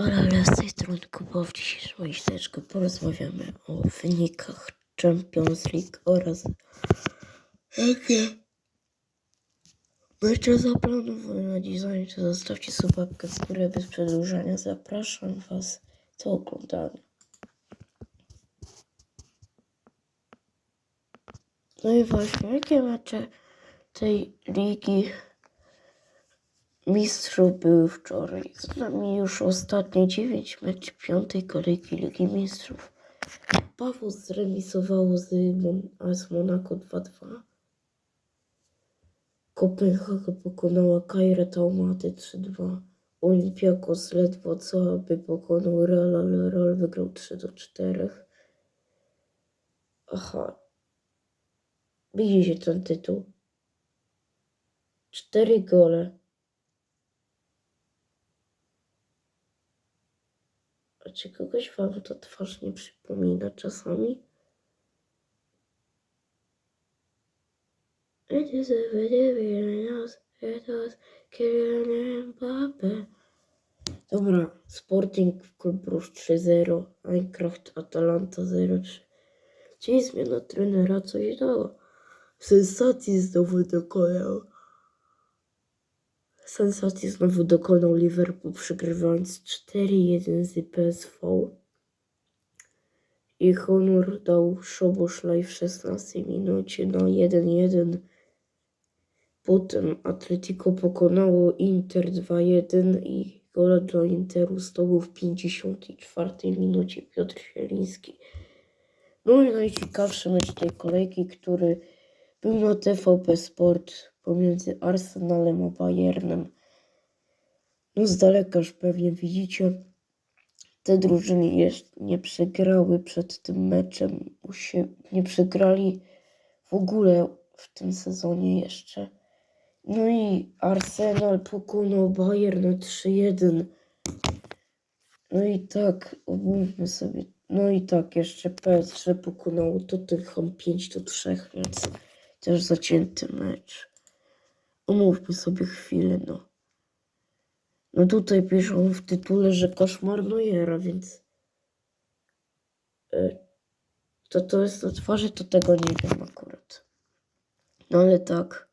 Ale, ale z tej strony Kuba w dzisiejszym listeczku porozmawiamy o wynikach Champions League oraz jakie mecze zaplanowane na zostawcie subapkę w górę bez przedłużania. Zapraszam Was do oglądania. No i właśnie, jakie mecze tej ligi Mistrzów były wczoraj. Z nami już ostatnie 9 mecz piątej kolejki Ligi Mistrzów. Paweł zremisowało z, Mon- z Monaco 2-2. Kopenhaga pokonała Kairat Almaty 3-2. Olympiakos ledwo co aby pokonał Real, ale Real wygrał 3-4. Aha. Widzicie ten tytuł? Cztery gole. A czy kogoś wam to twarz nie przypomina czasami? It is a video it was Kylian Mbappe. Dobra, Sporting Klub Brusz 3-0, Eintracht Atalanta 0-3. Czyli zmiana trenera coś dała. Sensacji znowu dokonał. Sensacji znowu dokonał Liverpool przegrywając 4-1 z PSV. I honor dał Szoboszlaj w 16 minucie na 1-1. Potem Atletico pokonało Inter 2-1 i gola dla Interu zdobył w 54 minucie Piotr Sieliński. No i najciekawszy mecz tej kolejki, który był na TVP Sport pomiędzy Arsenalem a Bayernem. No z daleka już pewnie widzicie, te drużyny jeszcze nie przegrały przed tym meczem. Nie przegrali w ogóle w tym sezonie jeszcze. No i Arsenal pokonał Bayern na 3-1. No i tak, omówmy sobie. No i tak, jeszcze PSG pokonało Tottenham 5 do 3, więc też zacięty mecz. Omówmy sobie chwilę, no. No tutaj piszą w tytule, że koszmar Neuera, więc... e, To to jest na twarzy, to tego nie wiem akurat. No ale tak.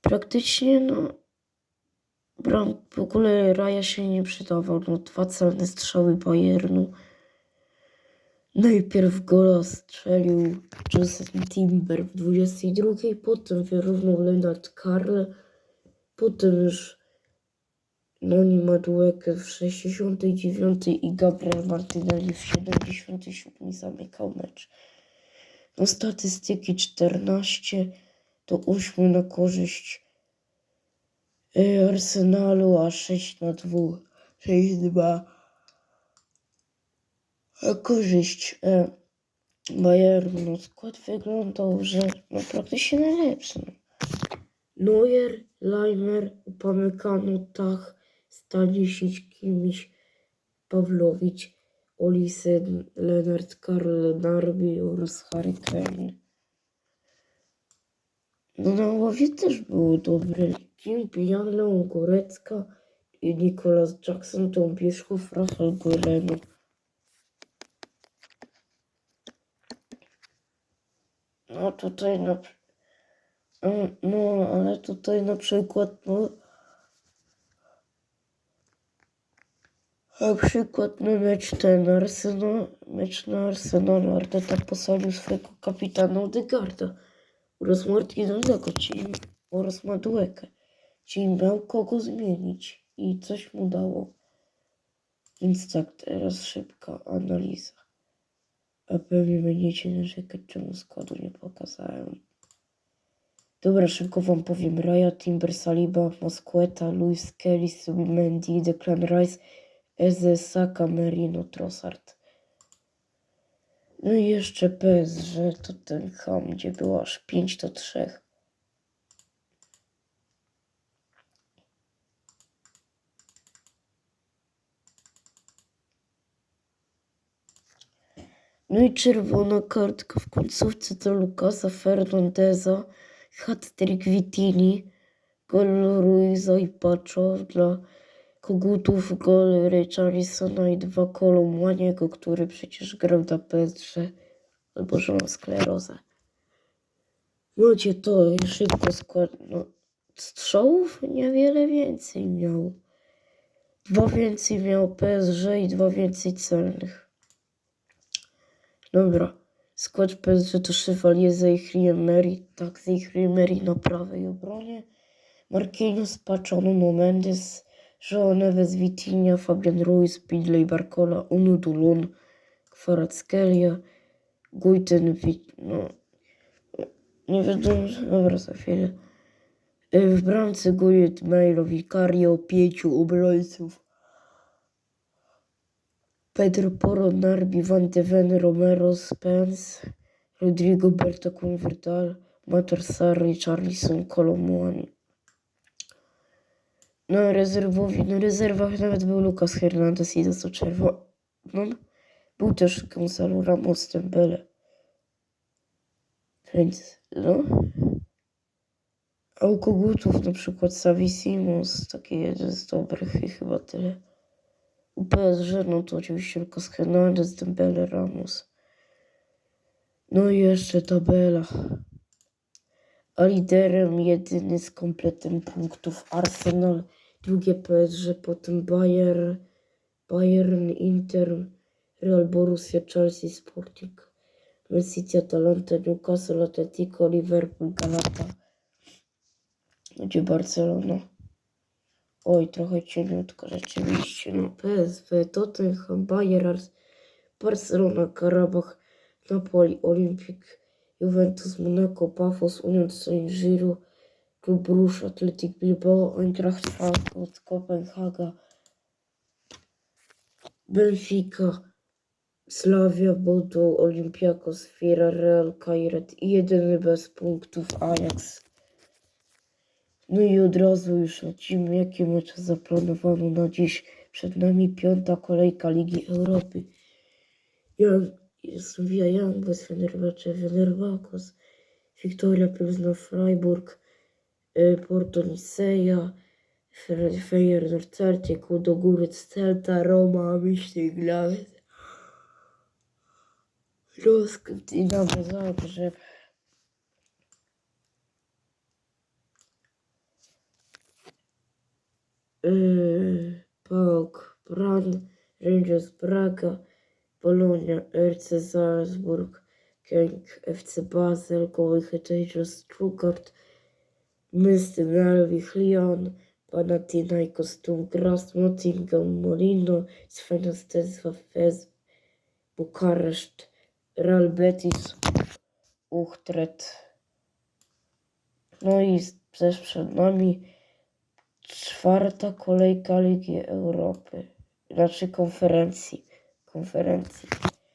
Praktycznie, no... Bram, w ogóle Raja się nie przydawał. No dwa celne strzały Bayernu. Najpierw gola strzelił Joseph Timber w 22, potem wyrównał Leonard Karl, potem już Noni Madueke w 69 i Gabriel Martinelli w 77 zamykał mecz. No statystyki 14 do 8 na korzyść y, Arsenalu, a 6 na 2, 6-2 na korzyść e, Bayernu. No, skład wyglądał, że no, praktycznie najlepszy. Neuer, Leimer, Upamecano, Tach, Stanisic, Kimiś, Pawlowicz, Olisen, Leonard Karl, Narbi oraz Harry Kane. No na ławie też było dobre. Kim Pijan, Leon Gorecka i Nicolas Jackson, Tom Bierzchow, Rafael Guerrero. No tutaj na... Mm, No, ale tutaj na przykład, no... Na przykład na mecz ten Arsenal, mecz na Arsenalu Arteta posadził swojego kapitana Odegarda oraz Martinelliego, czyli oraz Maduekę, czyli miał kogo zmienić i coś mu dało. Więc tak, teraz szybka analiza. A pewnie będziecie narzekać, czemu składu nie pokazałem. Dobra, szybko wam powiem. Raya, Timber, Saliba, Mosqueta, Luis Kelly, Subimendi, Declan Rice, Eze, Saka, Merino, Trossard. No i jeszcze PSG, to ten ham, gdzie było aż 5 do 3. No i czerwona kartka w końcówce to Lukasa Fernandeza, hat-trick Vitini, gol Ruiza i Pacho dla Kogutów, gol Richarlisona i dwa Kolomłaniego, który przecież grał na PSG, albo że ma sklerozę. Macie to szybko skład. No, strzałów niewiele więcej miał. Dwa więcej miał PSG i dwa więcej celnych. Dobra. Skład PSG to Chevalier, Zeychri, Emery, tak, Zeychri, Emery na prawej obronie. Marquinhos, Pachonuno, Mendes, João Neves, Vitinha, Fabian Ruiz, Pidley, Barcola, Unudulun, Kvaratskhelia, Guiten, no... Nie wiadomo, dobra, za chwilę. Y, W bramce Gujit, Mailo, Vicario, pięciu obrońców. Pedro Porro, Narbi, Van de Ven, Romero, Spence, Rodrigo Berto Convertal, Matar Sarri, Charlison, Colomwani. No rezerwowi, na rezerwach nawet był Lucas Hernandez i dostał czerwoną. Był też Gonzalo Ramos Dembele. Więc, no. A u kogutów na przykład Savisimos, taki jeden z dobrych i chyba tyle. PSG no to oczywiście Lucas Hernandez, Dembele, Ramos. No i jeszcze tabela. A liderem jedyny z kompletem punktów Arsenal, drugie PSG, potem Bayern, Bayern, Inter, Real Borussia, Chelsea, Sporting, Man City, Atalanta, Newcastle, Atletico, Liverpool, Galata, gdzie Barcelona. Oj, trochę cieniutko rzeczywiście. No PSV, Tottenham, Bayern, Barcelona, Karabach, Napoli, Olimpik, Juventus, Monaco, Pafos, Union Saint-Giro, Klub Bruges, Athletic Bilbao, Eintracht Frankfurt, Kopenhaga, Benfica, Slavia, Bodo, Olympiakos, Real, Kairat i jedyny bez punktów Ajax. No i od razu już lecimy, jakie mecze zaplanowano na dziś. Przed nami piąta kolejka Ligi Europy. Young, Sofia bez Fenerbahce, Fenerbahce, Wiktoria Plzna, Freiburg, y, Porto Niceja, Fe- Feyenoord Celtic, Ludogorets Celta, Roma, Mönchengladbach, Rusk, Dinamo Zagrzeb. Yy, PAOK, Rangers Braga, Bologna, RC Salzburg, Genk, FC Basel, Gołych Stuttgart, Mysty Narvik, Lyon, Panathinaikos, Sturm Graz, Nottingham, Molino, Svenastesva, Fez, Bukareszt, Real Betis, Uchtret. No i też przed nami czwarta kolejka Ligi Europy, znaczy konferencji, konferencji.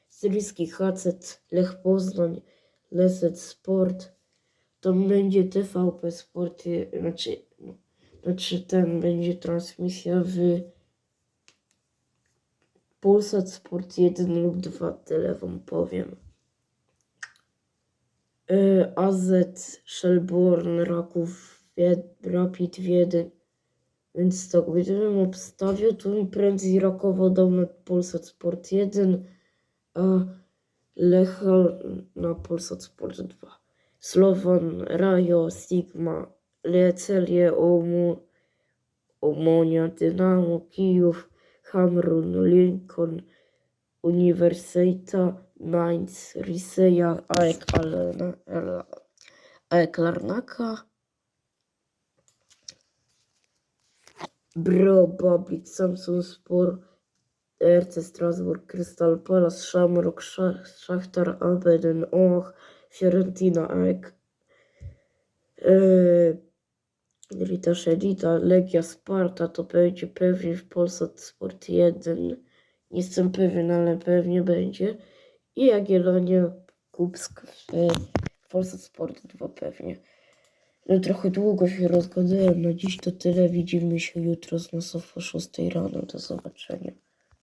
Syryjski Hacet, Lech Poznań, Leset Sport, to będzie TVP Sport, znaczy, no, znaczy ten będzie transmisja w Polsat Sport 1 lub 2, tyle wam powiem. Y, AZ, Shelbourne, Raków, Rapid Wiedeń. Więc tak, obstawił, to bym prędzej Rakowo dał na Polsat Sport 1, a Lecha na Polsat Sport 2. Slovan, Rajo, Sigma, Lecelie, Omu, Omonia, Dynamo, Kijów, Hamrun, Lincoln, Uniwersyta, Mainz, Riseja, AEK, Alena, AEK Larnaka, Bro, Samsung Spor, RC Strasbourg, Crystal Palace, Shamrock, Sza- Szachtar, Aberdeen, Och, Fiorentina, AEK, yy, Rita Szelita, Legia Sparta, to będzie pewnie w Polsat Sport 1. Nie jestem pewien, ale pewnie będzie. I Jagiellonia, Kupsk w Polsat Sport 2 pewnie. No trochę długo się rozgadałem, na dziś to tyle. Widzimy się jutro z nas o 6 rano. Do zobaczenia.